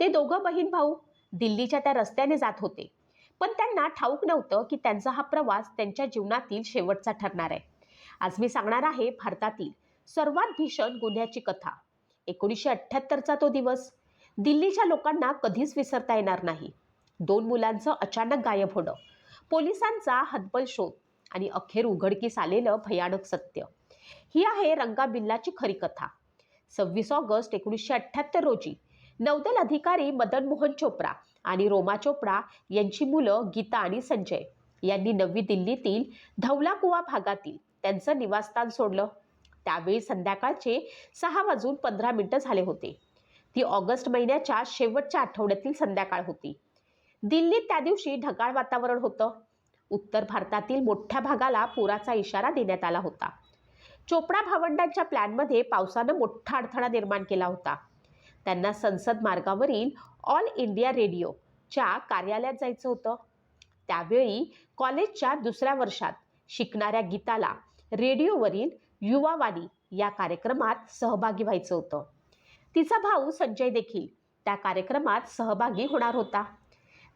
ते दोघं बहीण भाऊ दिल्लीच्या त्या रस्त्याने जात होते. पण त्यांना ठाऊक नव्हतं की त्यांचा हा प्रवास त्यांच्या जीवनातील शेवटचा ठरणार आहे. आज मी सांगणार आहे भारतातील सर्वात भीषण गुन्ह्याची कथा. एकोणीसशे अठ्ठ्याहत्तरचा तो दिवस. दिल्लीच्या लोकांना कधीच विसरता येणार नाही. दोन मुलांचं अचानक गायब होणं. पोलिसांचा हतबल शोध आणि अखेर उघडकीस आलेलं भयानक सत्य. ही आहे रंगा बिल्लाची खरी कथा. सव्वीस ऑगस्ट एकोणीसशे अठ्ठ्याहत्तर रोजी नौदल अधिकारी मदन मोहन चोप्रा आणि रोमा चोप्रा यांची मुलं गीता आणि संजय. यांनी नवी दिल्लीतील धवलाकुवा भागातील त्यांचं निवासस्थान सोडलं. त्यावेळी संध्याकाळचे सहा वाजून पंधरा मिनिटं झाले होते. ती ऑगस्ट महिन्याच्या शेवटच्या आठवड्यातील संध्याकाळ होती. दिल्लीत त्या दिवशी ढगाळ वातावरण होतं. उत्तर भारतातील मोठ्या भागाला पुराचा इशारा देण्यात आला होता. चोपडा भावंडांच्या प्लॅनमध्ये पावसानं मोठा अडथळा निर्माण केला होता. त्यांना संसद मार्गावरील ऑल इंडिया रेडिओच्या कार्यालयात जायचं होतं. त्यावेळी कॉलेजच्या दुसऱ्या वर्षात शिकणाऱ्या गीताला रेडिओवरील युवावाणी या कार्यक्रमात सहभागी व्हायचं होतं. तिचा भाऊ संजय देखील त्या कार्यक्रमात सहभागी होणार होता.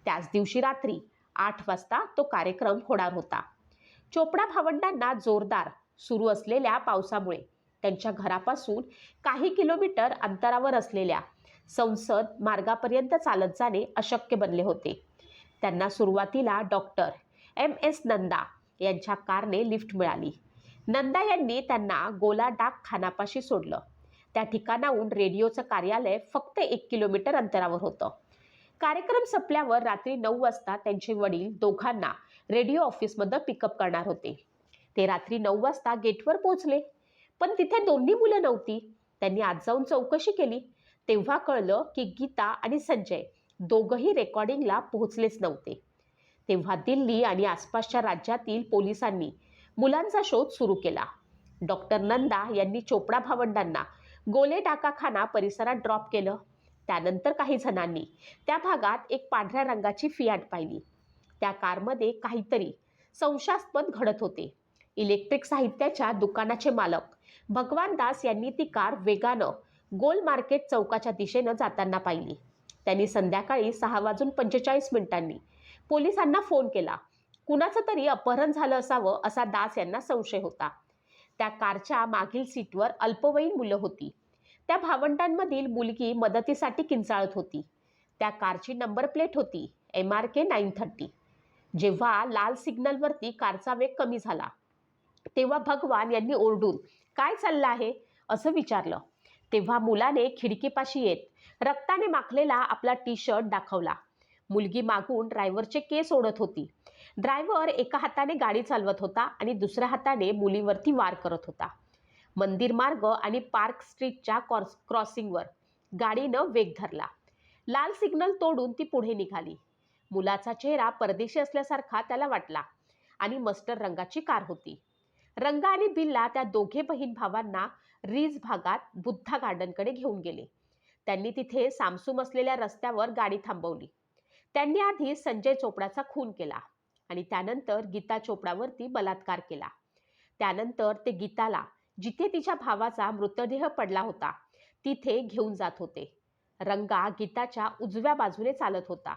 त्याच दिवशी रात्री आठ वाजता तो कार्यक्रम होणार होता. चोपडा भावंडांना जोरदार सुरू असलेल्या पावसामुळे त्यांच्या घरापासून काही किलोमीटर अंतरावर असलेल्या संसद मार्गापर्यंत चालत जाणे अशक्य बनले होते. त्यांना सुरुवातीला डॉक्टर एम. एस. नंदा यांच्या कारने लिफ्ट मिळाली. नंदा यांनी त्यांना गोला डाक खानापाशी सोडलं. त्या ठिकाणाहून रेडिओचं कार्यालय फक्त एक किलोमीटर अंतरावर होतं. कार्यक्रम संपल्यावर रात्री नऊ वाजता त्यांचे वडील दोघांना रेडिओ ऑफिसमध्ये पिकअप करणार होते. ते रात्री नऊ वाजता गेटवर पोहोचले. पण तिथे दोन्ही मुलं नव्हती. त्यांनी आज जाऊन चौकशी केली. तेव्हा कळलं की गीता आणि संजय दोघंही रेकॉर्डिंगला पोहोचलेच नव्हते. तेव्हा दिल्ली आणि आसपासच्या राज्यातील पोलिसांनी मुलांचा शोध सुरू केला. डॉक्टर नंदा यांनी चोपडा भावंडांना गोले डाकाखाना परिसरात ड्रॉप केलं. त्यानंतर काही जणांनी त्या भागात एक पांढऱ्या रंगाची फियाट पाहिली. त्या कारमध्ये काहीतरी संशयास्पद घडत होते. इलेक्ट्रिक साहित्याच्या दुकानाचे मालक भगवान दास यांनी ती कार वेगानं गोल मार्केट चौकाच्या दिशेनं जाताना पाहिली. त्यांनी संध्याकाळी सहा वाजून पंचेचाळीस मिनिटांनी पोलिसांना फोन केला. कुणाचं तरी अपहरण झालं असावं असा दास यांना संशय होता. त्या कारच्या मागील सीटवर अल्पवयीन मुलं होती. त्या भावंडांमधील मुलगी मदतीसाठी किंचाळत होती. त्या कारची नंबर प्लेट होती M R K nine thirty. जेव्हा लाल सिग्नलवरती कारचा वेग कमी झाला तेव्हा भगवान यांनी ओरडून काय चाललं आहे? असं विचारलं. तेव्हा मुलाने खिडकीपाशी येत रक्ताने माखलेला आपला टी शर्ट दाखवला. मुलगी मागून ड्रायव्हरचे केस ओढत होती. ड्रायव्हर एका हाताने गाडी चालवत होता आणि दुसऱ्या हाताने मुलीवरती वार करत होता. मंदिर मार्ग आणि पार्क स्ट्रीटच्या क्रॉस क्रॉसिंगवर गाडीनं वेग धरला. लाल सिग्नल तोडून ती पुढे निघाली. मुलाचा चेहरा परदेशी असल्यासारखा त्याला वाटला आणि मस्टर रंगाची कार होती. रंगा आणि बिल्ला त्या दोघे बहीण भावांना रीज भागात बुद्धा गार्डनकडे घेऊन गेले. त्यांनी तिथे सामसूम असलेल्या रस्त्यावर गाडी थांबवली. त्यांनी आधी संजय चोपडाचा खून केला आणि त्यानंतर गीता चोपडावरती बलात्कार केला. त्यानंतर ते गीताला जिथे तिच्या भावाचा मृतदेह पडला होता तिथे घेऊन जात होते. रंगा गीताच्या उजव्या बाजूने चालत होता.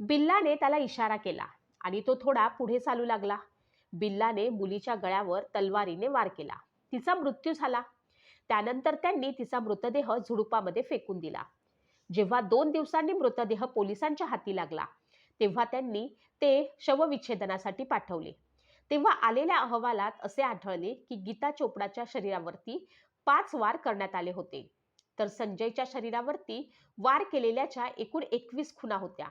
बिल्लाने त्याला इशारा केला आणि तो थोडा पुढे चालू लागला. बिल्लाने मुलीच्या गळ्यावर तलवारीने वार केला. तिचा मृत्यू झाला. त्यानंतर त्यांनी तिचा मृतदेह झुडुपामध्ये फेकून दिला. जेव्हा दोन दिवसांनी मृतदेह पोलिसांच्या हाती लागला तेव्हा त्यांनी ते शवविच्छेदनासाठी पाठवले. तेव्हा आलेल्या अहवालात असे आढळले की गीता चोपडाच्या शरीरावरती पाच वार करण्यात आले होते. तर संजयच्या शरीरावरती वार केलेल्याच्या एकूण एकवीस खुना होत्या.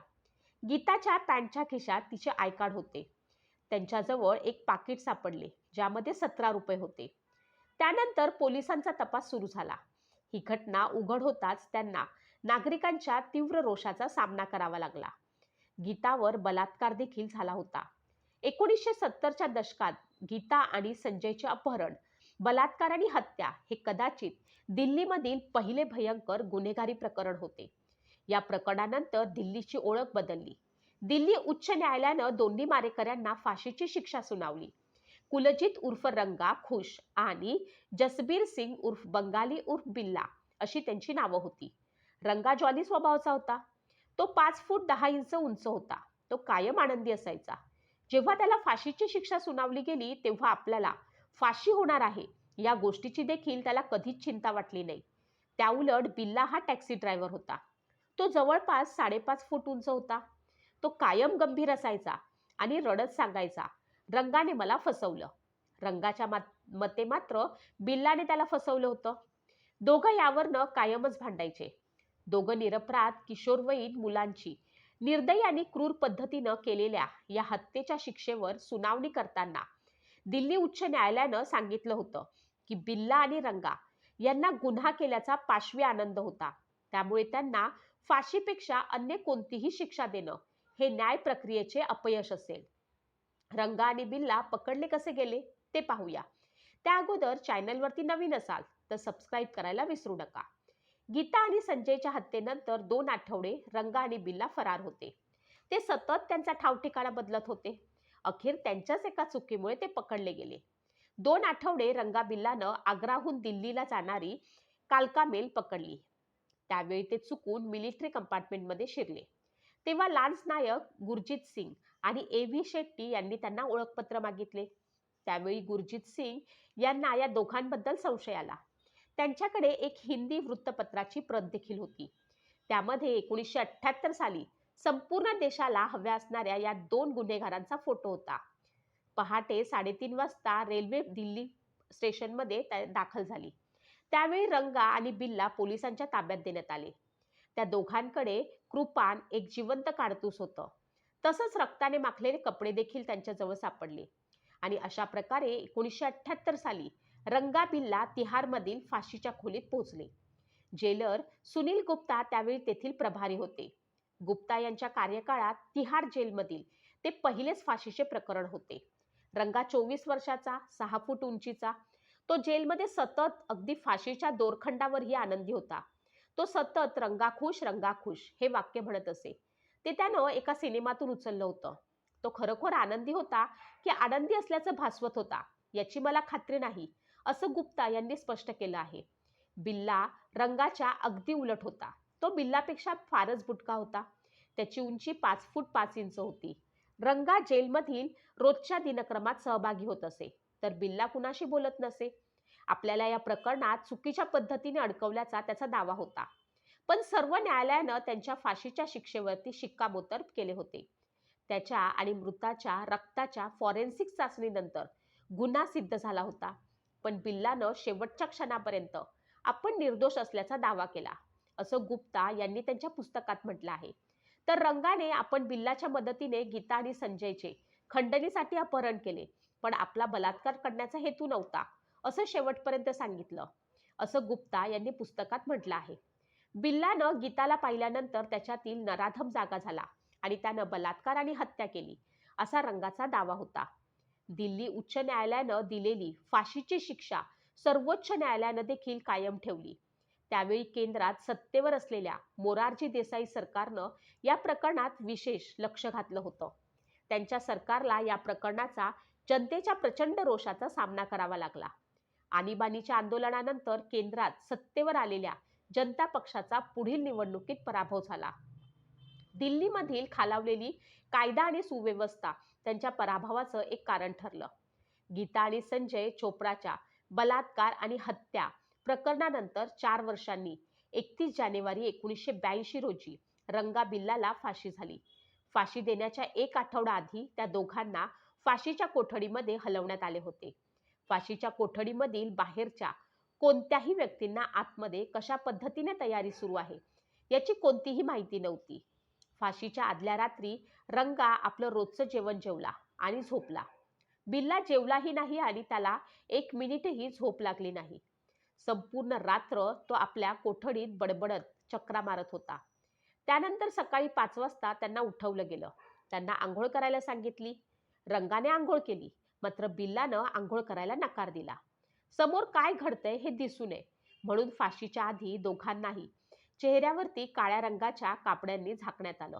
गीताच्या पॅन्टच्या खिशात तिचे आयकार्ड होते. त्यांच्याजवळ एक पाकिट सापडले ज्यामध्ये सतरा रुपये होते. त्यानंतर पोलिसांचा तपास सुरू झाला. ही घटना उघड होताच त्यांना नागरिकांच्या तीव्र रोषाचा सामना करावा लागला. गीतावर बलात्कार देखील झाला होता. एकोणीसशे सत्तरच्या दशकात गीता आणि संजयचे अपहरण बलात्कार आणि हत्या हे कदाचित दिल्लीमधील पहिले भयंकर गुन्हेगारी प्रकरण होते. या प्रकरणानंतर दिल्लीची ओळख बदलली. दिल्ली उच्च न्यायालयानं दोन्ही मारेकऱ्यांना फाशीची शिक्षा सुनावली. कुलजित उर्फ रंगा खुश आणि जसबीर सिंग उर्फ बंगाली उर्फ बिल्ला अशी त्यांची नावं होती. रंगा जॉली स्वभावाचा होता. तो पाच फूट दहा इंच उंच होता. तो कायम आनंदी असायचा. जेव्हा त्याला फाशीची शिक्षा सुनावली गेली तेव्हा आपल्याला फाशी होणार आहे या गोष्टीची देखील त्याला कधीच चिंता वाटली नाही. त्याउलट बिल्ला हा टॅक्सी ड्रायव्हर होता. तो जवळपास साडेपाच फूट उंच होता. तो कायम गंभीर असायचा आणि रडत सांगायचा. रंगाने मला फसवलं. रंगाच्या मते मात्र बिल्लाने त्याला फसवलं होतं. दोघं यावरनं कायमच भांडायचे. दोघं निरपराध किशोरवयीन मुलांची. निर्दयी आणि क्रूर पद्धतीनं केलेल्या या हत्येच्या शिक्षेवर सुनावणी करताना दिल्ली उच्च न्यायालयानं सांगितलं होतं की बिल्ला आणि रंगा यांना गुन्हा केल्याचा पाशवी आनंद होता. त्यामुळे त्यांना फाशीपेक्षा अन्य कोणतीही शिक्षा देणं हे न्याय प्रक्रियेचे अपयश असेल. रंगा आणि बिल्ला पकडले कसे गेले ते पाहूया. त्या अगोदर चॅनलवरती नवीन असाल तर सबस्क्राईब करायला विसरू नका. गीता आणि संजयच्या हत्येनंतर दोन आठवडे रंगा आणि बिल्ला फरार होते. ते सतत त्यांचा ठावठिकाणा बदलत होते. अखेर त्यांच्याच एका चुकीमुळे ते पकडले गेले. दोन आठवडे रंगा बिल्लानं आग्राहून दिल्लीला जाणारी कालका मेल पकडली. त्यावेळी ते चुकून मिलिटरी कंपार्टमेंटमध्ये शिरले. तेव्हा लान्स नायक गुरजित सिंग आणि ए व्ही शेट्टी यांनी त्यांना ओळखपत्र मागितले. त्यावेळी गुरजित सिंग यांना या दोघांबद्दल संशय आला. त्यांच्याकडे एक हिंदी वृत्तपत्राची प्रत देखील होती. त्यामध्ये एकोणीसशे अठ्ठ्याहत्तर साली संपूर्ण देशाला हव्या असणाऱ्या या दोन गुन्हेगारांचा फोटो होता. पहाटे साडेतीन वाजता रेल्वे दिल्ली स्टेशनमध्ये दाखल झाली. त्यावेळी रंगा आणि बिल्ला पोलिसांच्या ताब्यात देण्यात आले. त्या दोघांकडे कृपान एक जिवंत काडतूस होतं. तसंच रक्ताने माखलेले कपडे देखील त्यांच्याजवळ सापडले. आणि अशा प्रकारे एकोणीसशे अठ्ठ्याहत्तर साली रंगा बिल्ला तिहारमधील फाशीच्या खोलीत पोहोचले. जेलर सुनील गुप्ता त्यावेळी तेथील प्रभारी होते. गुप्ता यांच्या कार्यकाळात तिहार जेलमधील ते पहिलेच फाशीचे प्रकरण होते. रंगा चोवीस वर्षाचा सहा फूट उंचीचा तो जेलमध्ये सतत अगदी फाशीच्या दोरखंडावरही आनंदी होता. तो सतत रंगाखुश रंगाखुश हे वाक्य म्हणत असे. ते त्यानं एका सिनेमातून उचललं होतं. तो खरोखर आनंदी होता की आनंदी असल्याचं भासवत होता याची मला खात्री नाही असं गुप्ता यांनी स्पष्ट केलं आहे. बिल्ला रंगाच्या अगदी उलट होता. तो बिल्लापेक्षा फारच बुटका होता. त्याची उंची पाच फूट पाच इंच होती. रंगा जेलमधील रोजच्या दिनक्रमात सहभागी होत असे. तर बिल्ला कुणाशी बोलत नसे? आपल्याला या प्रकरणात चुकीच्या पद्धतीने अडकवल्याचा त्याचा दावा होता. पण सर्व न्यायालयानं त्यांच्या फाशीच्या शिक्षेवरती शिक्कामोर्तब केले होते. त्याच्या आणि मृताच्या रक्ताच्या फॉरेन्सिक चाचणीनंतर गुन्हा सिद्ध झाला होता. पण बिल्लानं शेवटच्या क्षणापर्यंत आपण निर्दोष असल्याचा दावा केला. असं गुप्ता यांनी त्यांच्या पुस्तकात म्हटलं आहे. तर रंगाने आपण बिल्लाच्या मदतीने गीता आणि संजयचे खंडणीसाठी अपहरण केले पण आपला बलात्कार करण्याचा हेतू नव्हता. असं शेवटपर्यंत सांगितलं. असं गुप्ता यांनी पुस्तकात म्हटलं आहे. बिल्लानं गीताला पाहिल्यानंतर त्याच्यातील नराधम जागा झाला आणि त्यानं बलात्कार आणि हत्या केली. असा रंगाचा दावा होता. दिल्ली उच्च न्यायालयानं दिलेली फाशीची शिक्षा सर्वोच्च न्यायालयानं देखील कायम ठेवली. त्यावेळी केंद्रात सत्तेवर असलेल्या मोरारजी देसाई सरकारनं या प्रकरणात विशेष लक्ष घातलं होतं. त्यांच्या सरकारला या प्रकरणाचा जनतेच्या प्रचंड रोषाचा सामना करावा लागला. आणीबाणीच्या आंदोलनानंतर केंद्रात सत्तेवर आलेल्या जनता पक्षाचा पुढील निवडणुकीत पराभव झाला. दिल्लीमधील खालावलेली कायदा आणि सुव्यवस्था त्यांच्या पराभवाचं एक कारण ठरलं. गीता आणि संजय चोप्राच्या बलात्कार आणि हत्या प्रकरणानंतर चार वर्षांनी एकतीस जानेवारी एकोणीसशे ब्याऐंशी रोजी रंगा बिल्लाला फाशी झाली. फाशी देण्याच्या एक आठवडा आधी त्या दोघांना फाशीच्या कोठडीमध्ये हलवण्यात आले होते. फाशीच्या कोठडीमधील बाहेरच्या कोणत्याही व्यक्तींना आतमध्ये कशा पद्धतीने तयारी सुरू आहे याची कोणतीही माहिती नव्हती. फाशीच्या आदल्या रात्री रंगा आपलं रोजचं जेवण जेवला आणि झोपला. बिल्ला जेवलाही नाही आणि त्याला एक मिनिटही झोप लागली नाही. संपूर्ण रात्र तो आपल्या कोठडीत बडबडत चक्रा मारत होता. त्यानंतर सकाळी पाच वाजता त्यांना उठवलं गेलं. त्यांना आंघोळ करायला सांगितली. रंगाने आंघोळ केली. मात्र बिल्लानं आंघोळ करायला नकार दिला. समोर काय घडतंय हे दिसू नये म्हणून फाशीच्या आधी दोघांनाही चेहऱ्यावरती काळ्या रंगाच्या कापड्यांनी झाकण्यात आलं.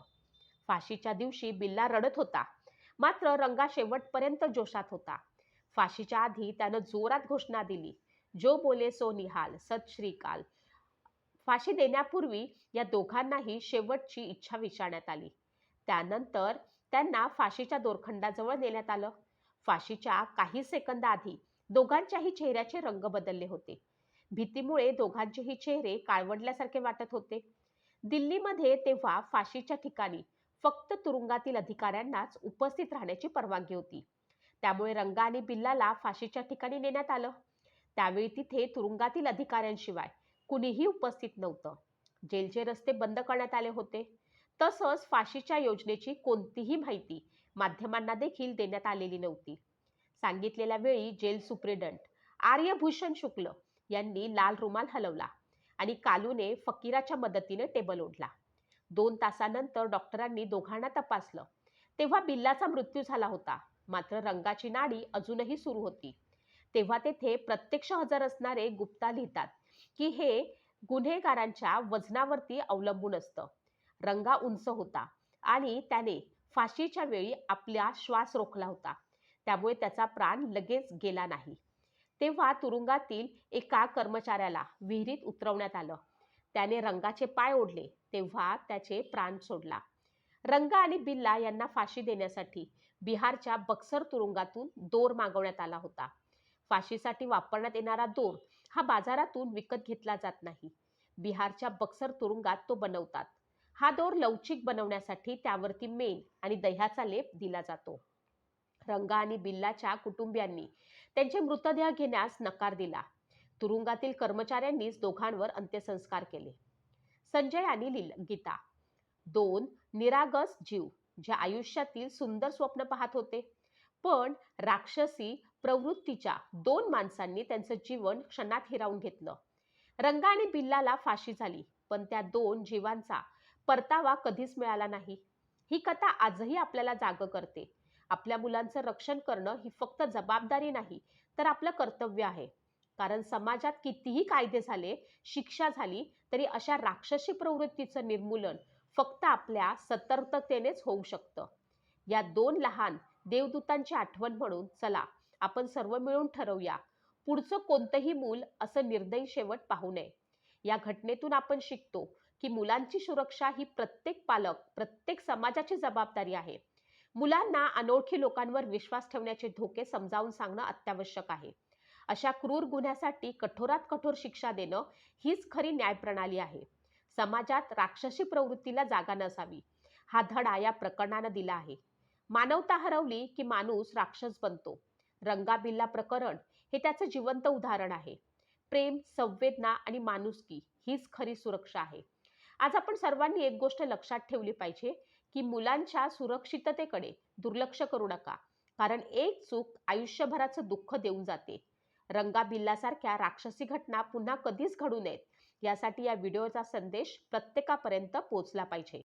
फाशीच्या दिवशी बिल्ला रडत होता मात्र रंगा शेवटपर्यंत जोशात होता. फाशीच्या आधी त्यानं जोरात घोषणा दिली जो बोले सो निहाल सत श्रीकाल फाशी देण्यापूर्वी या दोघांनाही शेवटची इच्छा विचारण्यात आली. त्यानंतर त्यांना फाशीच्या दोरखंडाजवळ नेण्यात आलं. फाशीच्या काही सेकंद आधी दोघांच्याही चेहऱ्याचे रंग बदलले होते. भीतीमुळे दोघांचेही चेहरे काळवडल्यासारखे वाटत होते. दिल्लीमध्ये तेव्हा फाशीच्या ठिकाणी फक्त तुरुंगातील अधिकाऱ्यांनाच उपस्थित राहण्याची परवानगी होती. त्यामुळे रंगा आणि बिल्लाला फाशीच्या ठिकाणी नेण्यात आलं. त्यावेळी तिथे तुरुंगातील अधिकाऱ्यांशिवाय कुणीही उपस्थित नव्हतं. जेलचे रस्ते बंद करण्यात आले होते. तसंच फाशीच्या योजनेची कोणतीही माहिती माध्यमांना देखील देण्यात आलेली नव्हती. सांगितलेल्या वेळी जेल सुप्रिडंट आर्यभूषण शुक्ल यांनी लाल रुमाल हलवला आणि कालूने फकीराच्या मदतीने टेबल ओढला. दोन तासानंतर डॉक्टरांनी दोघांना तपासलं. तेव्हा बिल्लाचा मृत्यू झाला होता. मात्र रंगाची नाडी अजूनही सुरू होती. तेव्हा तेथे प्रत्यक्ष हजर असणारे गुप्ता लिहितात की हे गुन्हेगारांच्या वजनावरती अवलंबून असतं. रंगा उंच होता आणि त्याने फाशीच्या वेळी आपला श्वास रोखला होता. त्यामुळे त्याचा प्राण लगेच गेला नाही. तेव्हा तुरुंगातील एका कर्मचाऱ्याला विहिरीत उतरवण्यात आलं. त्याने रंगाचे पाय ओढले. तेव्हा त्याचे प्राण सोडला. रंग आणि बिल्ला यांना फाशी देण्यासाठी बिहारच्या बक्सर तुरुंगातून दोर मागवण्यात आला होता. फाशीसाठी वापरण्यात येणारा दोर हा बाजारातून विकत घेतला जात नाही. बिहारच्या बक्सर तुरुंगात तो बनवतात. हा दोर लवचिक बनवण्यासाठी त्यावरती मेण आणि दह्याचा लेप दिला जातो. रंगा आणि बिल्लाच्या कुटुंबियांनी त्यांचे मृतदेह घेण्यास नकार दिला. तुरुंगातील कर्मचाऱ्यांनीच दोघांवर अंत्यसंस्कार केले. संजय आणि लील गीता. दोन निरागस जीव जे आयुष्यातील सुंदर स्वप्न पाहत होते. पण राक्षसी प्रवृत्तीच्या दोन माणसांनी त्यांचं जीवन क्षणात हिरावून घेतलं. रंगा आणि बिल्लाला फाशी झाली पण त्या दोन जीवांचा परतावा कधीच मिळाला नाही. ही कथा आजही आपल्याला जाग करते. आपल्या मुलांचं रक्षण करणं ही फक्त जबाबदारी नाही तर आपलं कर्तव्य आहे. कारण समाजात कितीही कायदे झाले शिक्षा झाली तरी अशा राक्षसी प्रवृत्तीचं निर्मूलन फक्त आपल्या सतर्कतेनेच होऊ शकतं. या दोन लहान देवदूतांची आठवण म्हणून चला आपण सर्व मिळून ठरवूया. पुढचं कोणतंही मूल असं निर्दयी शेवट पाहू नये. या घटनेतून आपण शिकतो की मुलांची सुरक्षा ही प्रत्येक पालक प्रत्येक समाजाची जबाबदारी आहे. मुलांना अनोळखी लोकांवर विश्वास ठेवण्याचे धोके समजावून सांगणं अत्यावश्यक आहे. अशा क्रूर गुन्ह्यासाठी कठोरात कठोर शिक्षा देणं हीच खरी न्यायप्रणाली आहे. समाजात राक्षसी प्रवृत्तीला जागा नसावी हा धडा या प्रकरणानं दिला आहे. मानवता हरवली की माणूस राक्षस बनतो. रंगाबिल्ला प्रकरण हे त्याचं जिवंत उदाहरण आहे. प्रेम संवेदना आणि माणुसकी हीच खरी सुरक्षा आहे. आज आपण सर्वांनी एक गोष्ट लक्षात ठेवली पाहिजे की मुलांच्या सुरक्षिततेकडे दुर्लक्ष करू नका. कारण एक चूक आयुष्यभराचं दुःख देऊन जाते. रंगाबिल्लासारख्या राक्षसी घटना पुन्हा कधीच घडू नयेत. यासाठी या व्हिडिओचा संदेश प्रत्येकापर्यंत पोहोचला पाहिजे.